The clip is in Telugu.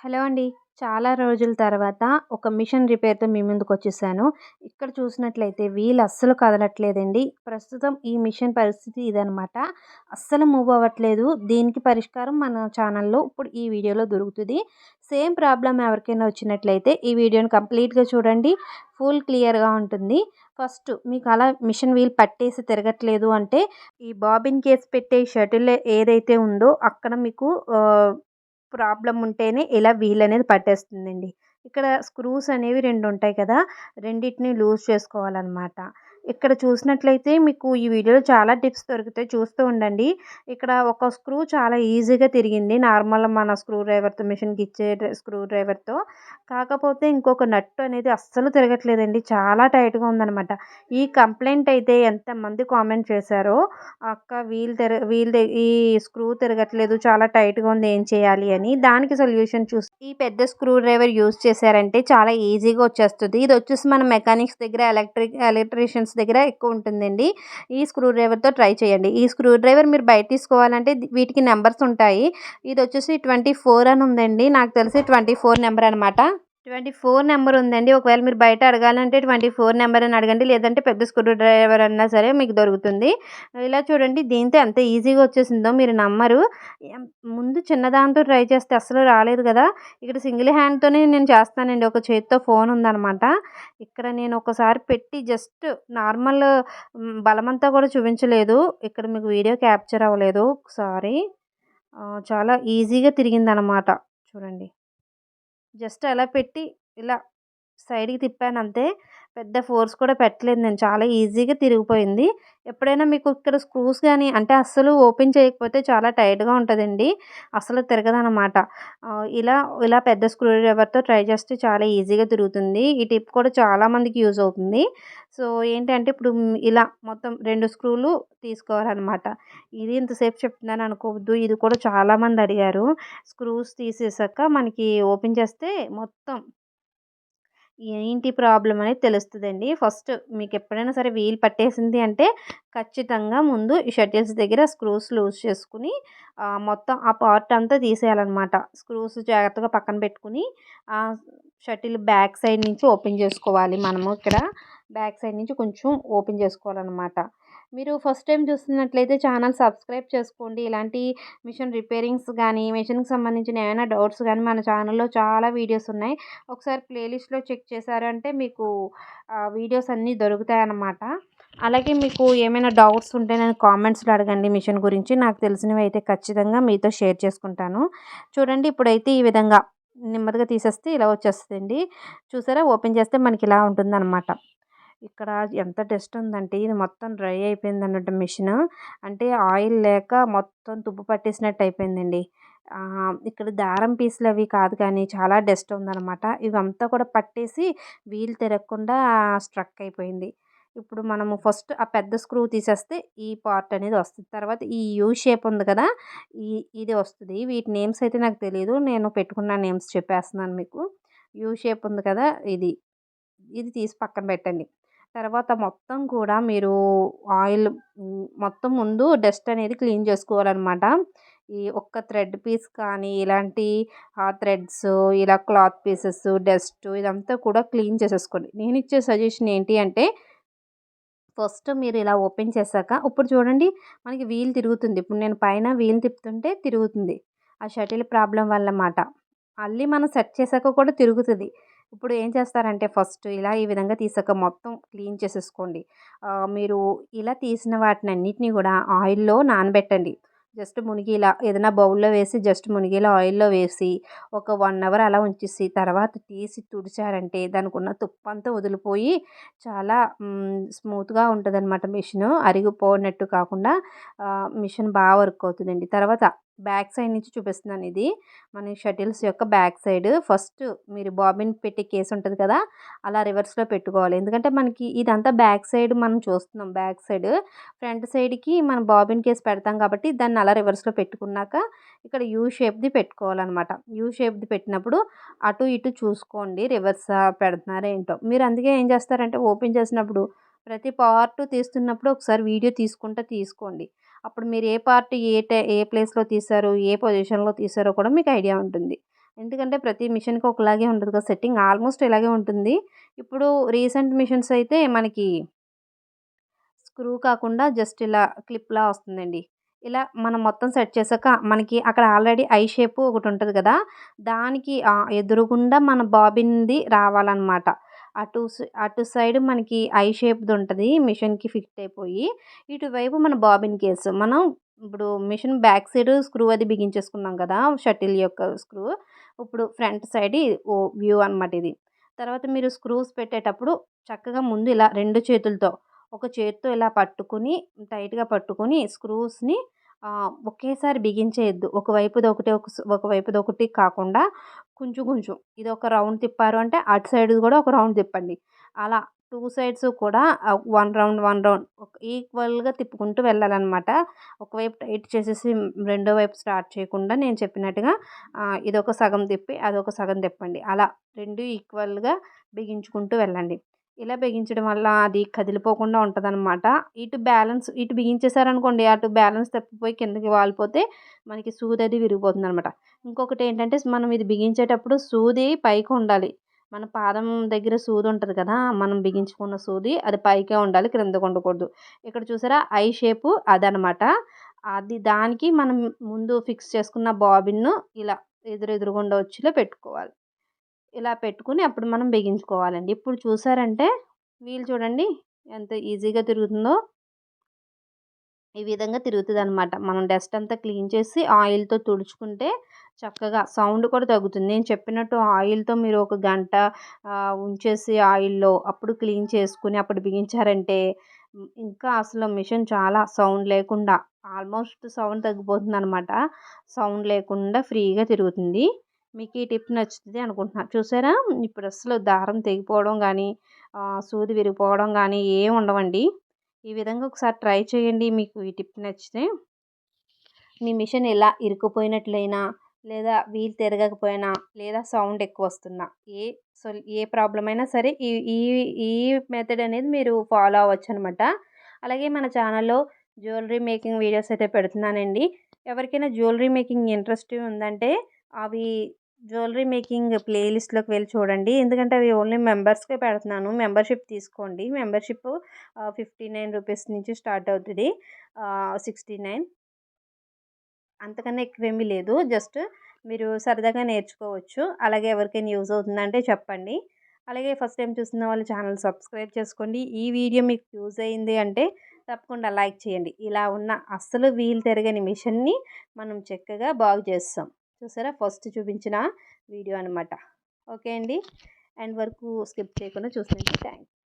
హలో అండి. చాలా రోజుల తర్వాత ఒక మిషన్ రిపేర్తో మీ ముందుకు వచ్చేసాను. ఇక్కడ చూసినట్లయితే వీల్ అస్సలు కదలట్లేదండి. ప్రస్తుతం ఈ మిషన్ పరిస్థితి ఇదనమాట అస్సలు మూవ్ అవ్వట్లేదు. దీనికి పరిష్కారం మన ఛానల్లో ఇప్పుడు ఈ వీడియోలో దొరుకుతుంది. సేమ్ ప్రాబ్లం ఎవరికైనా వచ్చినట్లయితే ఈ వీడియోని కంప్లీట్గా చూడండి. ఫుల్ క్లియర్గా ఉంటుంది. ఫస్ట్ మీకు అలా మిషన్ వీల్ పట్టేసి తిరగట్లేదు అంటే ఈ బాబిన్ కేస్ పెట్టే షటిల్ ఏదైతే ఉందో అక్కడ మీకు ప్రాబ్లం ఉంటేనే ఇలా వీల్ అనేది పట్టేస్తుందండి. ఇక్కడ స్క్రూస్ అనేవి రెండు ఉంటాయి కదా రెండింటిని లూజ్ చేసుకోవాలన్నమాట. ఇక్కడ చూసినట్లయితే మీకు ఈ వీడియోలో చాలా టిప్స్ దొరుకుతాయి చూస్తూ ఉండండి. ఇక్కడ ఒక స్క్రూ చాలా ఈజీగా తిరిగింది. నార్మల్ మన స్క్రూ డ్రైవర్తో మిషన్కి ఇచ్చే స్క్రూ డ్రైవర్తో. కాకపోతే ఇంకొక నట్టు అనేది అస్సలు తిరగట్లేదండి. చాలా టైట్గా ఉందనమాట ఈ కంప్లైంట్ అయితే ఎంతమంది కామెంట్ చేశారో అక్క వీల్ తెర వీల్ ఈ స్క్రూ తిరగట్లేదు చాలా టైట్గా ఉంది ఏం చేయాలి అని. దానికి సొల్యూషన్ చూసి ఈ పెద్ద స్క్రూ డ్రైవర్ యూజ్ చేశారంటే చాలా ఈజీగా వచ్చేస్తుంది. ఇది వచ్చేసి మన మెకానిక్స్ దగ్గర ఎలక్ట్రిక్ ఎలక్ట్రీషియన్స్ దగ్గర ఎక్కువ ఉంటుందండి. ఈ స్క్రూ డ్రైవర్తో ట్రై చేయండి. ఈ స్క్రూ డ్రైవర్ మీరు బయట తీసుకోవాలంటే వీటికి నెంబర్స్ ఉంటాయి. ఇది వచ్చేసి ట్వంటీ ఫోర్ అని ఉందండి. నాకు తెలిసి ట్వంటీ ఫోర్ నెంబర్ అనమాట ట్వంటీ ఫోర్ నెంబర్ ఉందండి. ఒకవేళ మీరు బయట అడగాలంటే ట్వంటీ ఫోర్ నెంబర్ అని అడగండి. లేదంటే పెద్ద స్క్రూ డ్రైవర్ అన్నా సరే మీకు దొరుకుతుంది. ఇలా చూడండి దీంతో ఎంత ఈజీగా వచ్చేసిందో మీరు నమ్మరు. ముందు చిన్నదాంతో ట్రై చేస్తే అసలు రాలేదు కదా. ఇక్కడ సింగిల్ హ్యాండ్తోనే నేను చేస్తానండి. ఒక చేతితో ఫోన్ ఉందనమాట ఇక్కడ నేను ఒకసారి పెట్టి జస్ట్ నార్మల్ బలమంతా కూడా చూపించలేదు. ఇక్కడ మీకు వీడియో క్యాప్చర్ అవ్వలేదు. ఒకసారి చాలా ఈజీగా తిరిగిందనమాట చూడండి. జస్ట్ అలా పెట్టి ఇలా సైడ్కి తిప్పాను అంతే. పెద్ద ఫోర్స్ కూడా పెట్టలేదు నేను. చాలా ఈజీగా తిరిగిపోయింది. ఎప్పుడైనా మీకు ఇక్కడ స్క్రూస్ కానీ అంటే అస్సలు ఓపెన్ చేయకపోతే చాలా టైట్గా ఉంటుందండి. అసలు తిరగదనమాట ఇలా ఇలా పెద్ద స్క్రూ డ్రైవర్తో ట్రై చేస్తే చాలా ఈజీగా తిరుగుతుంది. ఈ టిప్ కూడా చాలామందికి యూజ్ అవుతుంది. సో ఏంటంటే ఇప్పుడు ఇలా మొత్తం రెండు స్క్రూలు తీసుకోవాలన్నమాట. ఇది ఇంతసేపు చెప్తున్నాను అనుకోవద్దు. ఇది కూడా చాలామంది అడిగారు. స్క్రూస్ తీసేసాక మనకి ఓపెన్ చేస్తే మొత్తం ఏంటి ప్రాబ్లం అనేది తెలుస్తుందండి. ఫస్ట్ మీకు ఎప్పుడైనా సరే వీల్ పట్టేసింది అంటే ఖచ్చితంగా ముందు ఈ షటిల్స్ దగ్గర స్క్రూస్ లూజ్ చేసుకుని మొత్తం ఆ పార్ట్ అంతా తీసేయాలన్నమాట. స్క్రూస్ జాగ్రత్తగా పక్కన పెట్టుకుని షటిల్ బ్యాక్ సైడ్ నుంచి ఓపెన్ చేసుకోవాలి మనము ఇక్కడ. బ్యాక్ సైడ్ నుంచి కొంచెం ఓపెన్ చేసుకోవాలన్నమాట. మీరు ఫస్ట్ టైం చూస్తున్నట్లయితే ఛానల్ సబ్స్క్రైబ్ చేసుకోండి. ఇలాంటి మిషన్ రిపేరింగ్స్ కానీ మిషన్కి సంబంధించిన ఏమైనా డౌట్స్ కానీ మన ఛానల్లో చాలా వీడియోస్ ఉన్నాయి. ఒకసారి ప్లేలిస్ట్లో చెక్ చేశారంటే మీకు వీడియోస్ అన్నీ దొరుకుతాయి అన్నమాట. అలాగే మీకు ఏమైనా డౌట్స్ ఉంటే నేను కామెంట్స్లో అడగండి మిషన్ గురించి. నాకు తెలిసినవి అయితే ఖచ్చితంగా మీతో షేర్ చేసుకుంటాను. చూడండి ఇప్పుడైతే ఈ విధంగా నెమ్మదిగా తీసేస్తే ఇలా వచ్చేస్తుంది చూసారా? ఓపెన్ చేస్తే మనకి ఇలా ఉంటుందన్నమాట. ఇక్కడ ఎంత డస్ట్ ఉందంటే ఇది మొత్తం డ్రై అయిపోయింది అన్నట్టు మిషన్. అంటే ఆయిల్ లేక మొత్తం తుప్పు పట్టేసినట్టు అయిపోయిందండి. ఇక్కడ దారం పీసులు అవి కాదు కానీ చాలా డస్ట్ ఉందన్నమాట. ఇవంతా కూడా పట్టేసి వీలు తిరగకుండా స్ట్రక్ అయిపోయింది. ఇప్పుడు మనము ఫస్ట్ ఆ పెద్ద స్క్రూ తీసేస్తే ఈ పార్ట్ అనేది వస్తుంది. తర్వాత ఈ యూ షేప్ ఉంది కదా ఈ ఇది వస్తుంది. వీటి నేమ్స్ అయితే నాకు తెలియదు నేను పెట్టుకున్న నేమ్స్ చెప్పేస్తున్నాను మీకు. యూ షేప్ ఉంది కదా ఇది. ఇది తీసి పక్కన పెట్టండి. తర్వాత మొత్తం కూడా మీరు ఆయిల్ మొత్తం ముందు డస్ట్ అనేది క్లీన్ చేసుకోవాలన్నమాట. ఈ ఒక్క థ్రెడ్ పీస్ కానీ ఇలాంటి థ్రెడ్స్ ఇలా క్లాత్ పీసెస్ డస్ట్ ఇదంతా కూడా క్లీన్ చేసేసుకోండి. నేను ఇచ్చే సజెషన్ ఏంటి అంటే ఫస్ట్ మీరు ఇలా ఓపెన్ చేశాక ఇప్పుడు చూడండి మనకి వీల్ తిరుగుతుంది. ఇప్పుడు నేను పైన వీల్ తిప్పుతుంటే తిరుగుతుంది. ఆ షటిల్ ప్రాబ్లం వల్ల మాట. మళ్ళీ మనం సెట్ చేశాక కూడా తిరుగుతుంది. ఇప్పుడు ఏం చేస్తారంటే ఫస్ట్ ఇలా ఈ విధంగా తీసాక మొత్తం క్లీన్ చేసేసుకోండి. మీరు ఇలా తీసిన వాటిని అన్నిటినీ కూడా ఆయిల్లో నానబెట్టండి. జస్ట్ మునిగిలా ఏదైనా బౌల్లో వేసి జస్ట్ మునిగిలా ఆయిల్లో వేసి ఒక వన్ అవర్ అలా ఉంచేసి తర్వాత తీసి తుడిచారంటే దానికి ఉన్న తుప్పంతా వదిలిపోయి చాలా స్మూత్గా ఉంటుంది అనమాట మిషన్. అరిగిపోనట్టు కాకుండా మిషన్ బాగా వర్క్ అవుతుందండి. తర్వాత బ్యాక్ సైడ్ నుంచి చూపిస్తున్నాను ఇది. మన షటిల్స్ యొక్క బ్యాక్ సైడ్ ఫస్ట్ మీరు బాబిన్ పెట్టే కేసు ఉంటుంది కదా అలా రివర్స్లో పెట్టుకోవాలి. ఎందుకంటే మనకి ఇదంతా బ్యాక్ సైడ్ మనం చూస్తున్నాం. బ్యాక్ సైడ్ ఫ్రంట్ సైడ్కి మనం బాబిన్ కేసు పెడతాం కాబట్టి దాన్ని అలా రివర్స్లో పెట్టుకున్నాక ఇక్కడ యూ షేప్ది పెట్టుకోవాలన్నమాట. యూ షేప్ది పెట్టినప్పుడు అటు ఇటు చూసుకోండి రివర్స్ పెడుతున్నారా ఏంటో. మీరు అందుకే ఏం చేస్తారంటే ఓపెన్ చేసినప్పుడు ప్రతి పార్ట్ తీస్తున్నప్పుడు ఒకసారి వీడియో తీసుకుంటూ తీసుకోండి. అప్పుడు మీరు ఏ పార్ట్ ఏ టై ఏ ప్లేస్లో తీశారు ఏ పొజిషన్లో తీశారో కూడా మీకు ఐడియా ఉంటుంది. ఎందుకంటే ప్రతి మిషన్కి ఒకలాగే ఉంటుంది కదా సెట్టింగ్ ఆల్మోస్ట్ ఇలాగే ఉంటుంది. ఇప్పుడు రీసెంట్ మిషన్స్ అయితే మనకి స్క్రూ కాకుండా జస్ట్ ఇలా క్లిప్లా వస్తుందండి. ఇలా మనం మొత్తం సెట్ చేసాక మనకి అక్కడ ఆల్రెడీ ఐ షేప్ ఒకటి ఉంటుంది కదా దానికి ఎదురుగుండా మన బాబిన్ది రావాలన్నమాట. అటు అటు సైడ్ మనకి ఐ షేప్ది ఉంటుంది మిషన్కి ఫిట్ అయిపోయి ఇటువైపు మన బాబిన్ కేసు. మనం ఇప్పుడు మిషన్ బ్యాక్ సైడ్ స్క్రూ అది బిగించేసుకున్నాం కదా షటిల్ యొక్క స్క్రూ. ఇప్పుడు ఫ్రంట్ సైడ్ ఓ వ్యూ అనమాట ఇది. తర్వాత మీరు స్క్రూస్ పెట్టేటప్పుడు చక్కగా ముందు ఇలా రెండు చేతులతో ఒక చేతితో ఇలా పట్టుకుని టైట్గా పట్టుకుని స్క్రూస్ని ఒకేసారి బిగించేయద్దు. ఒకవైపుది ఒకటి ఒక ఒకవైపుది ఒకటి కాకుండా కొంచెం కొంచెం. ఇది ఒక రౌండ్ తిప్పారు అంటే అటు సైడ్ కూడా ఒక రౌండ్ తిప్పండి. అలా టూ సైడ్స్ కూడా వన్ రౌండ్ వన్ రౌండ్ ఈక్వల్గా తిప్పుకుంటూ వెళ్ళాలన్నమాట. ఒకవైపు టైట్ చేసేసి రెండో వైపు స్టార్ట్ చేయకుండా నేను చెప్పినట్టుగా ఇదొక సగం తిప్పి అదొక సగం తిప్పండి. అలా రెండు ఈక్వల్గా బిగించుకుంటూ వెళ్ళండి. ఇలా బిగించడం వల్ల అది కదిలిపోకుండా ఉంటుంది అనమాట ఇటు బ్యాలెన్స్ ఇటు బిగించేసారనుకోండి అటు బ్యాలెన్స్ తప్పిపోయి కిందకి వాలిపోతే మనకి సూది అది విరిగిపోతుంది అనమాట ఇంకొకటి ఏంటంటే మనం ఇది బిగించేటప్పుడు సూది పైకి ఉండాలి. మన పాదం దగ్గర సూది ఉంటుంది కదా మనం బిగించుకున్న సూది అది పైకే ఉండాలి క్రిందకు ఉండకూడదు. ఇక్కడ చూసారా ఐ షేపు అదనమాట అది దానికి మనం ముందు ఫిక్స్ చేసుకున్న బాబిన్ను ఇలా ఎదురు వచ్చిలో పెట్టుకోవాలి. ఇలా పెట్టుకుని అప్పుడు మనం బిగించుకోవాలండి. ఇప్పుడు చూసారంటే వీల్ చూడండి ఎంత ఈజీగా తిరుగుతుందో. ఈ విధంగా తిరుగుతుంది అనమాట మనం డస్ట్ అంతా క్లీన్ చేసి ఆయిల్తో తుడుచుకుంటే చక్కగా సౌండ్ కూడా తగ్గుతుంది. నేను చెప్పినట్టు ఆయిల్తో మీరు ఒక గంట ఉంచేసి ఆయిల్లో అప్పుడు క్లీన్ చేసుకుని అప్పుడు బిగించారంటే ఇంకా అసలు మిషన్ చాలా సౌండ్ లేకుండా ఆల్మోస్ట్ సౌండ్ తగ్గిపోతుంది అనమాట సౌండ్ లేకుండా ఫ్రీగా తిరుగుతుంది. మీకు ఈ టిప్ నచ్చుతుంది అనుకుంటున్నాను చూసారా? ఇప్పుడు అసలు దారం తెగిపోవడం కానీ సూది విరిగిపోవడం కానీ ఏం ఉండవండి. ఈ విధంగా ఒకసారి ట్రై చేయండి. మీకు ఈ టిప్ నచ్చితే. మీ మిషన్ ఎలా ఇరుక్కుపోయినట్లయినా లేదా వీల్ తిరగకపోయినా లేదా సౌండ్ ఎక్కువ వస్తున్నా ఏ సో ఏ ప్రాబ్లం అయినా సరే ఈ ఈ ఈ మెథడ్ అనేది మీరు ఫాలో అవ్వచ్చు అనమాట. అలాగే మన ఛానల్లో జ్యువెలరీ మేకింగ్ వీడియోస్ అయితే పెడుతున్నానండి. ఎవరికైనా జ్యువెలరీ మేకింగ్ ఇంట్రెస్ట్ ఉందంటే అవి జ్యువెలరీ మేకింగ్ ప్లేలిస్ట్లోకి వెళ్ళి చూడండి. ఎందుకంటే అవి ఓన్లీ మెంబర్స్కే పెడుతున్నాను. మెంబర్షిప్ తీసుకోండి. మెంబర్షిప్ ఫిఫ్టీ నైన్ రూపీస్ నుంచి స్టార్ట్ అవుతుంది. Sixty nine. అంతకన్నా ఎక్కువేమీ లేదు. జస్ట్ మీరు సరదాగా నేర్చుకోవచ్చు. అలాగే ఎవరికైనా యూజ్ అవుతుందంటే చెప్పండి. అలాగే ఫస్ట్ టైం చూస్తున్న వాళ్ళు ఛానల్ సబ్స్క్రైబ్ చేసుకోండి. ఈ వీడియో మీకు యూజ్ అయింది అంటే తప్పకుండా లైక్ చేయండి. ఇలా ఉన్న అస్సలు వీలు తిరగని మిషన్ని మనం చక్కగా బాగు చేస్తాం. చూసారా? ఫస్ట్ చూపించిన వీడియో అనమాట ఓకే అండి. అండ్ వరకు స్కిప్ చేయకుండా చూసినందుకు థ్యాంక్స్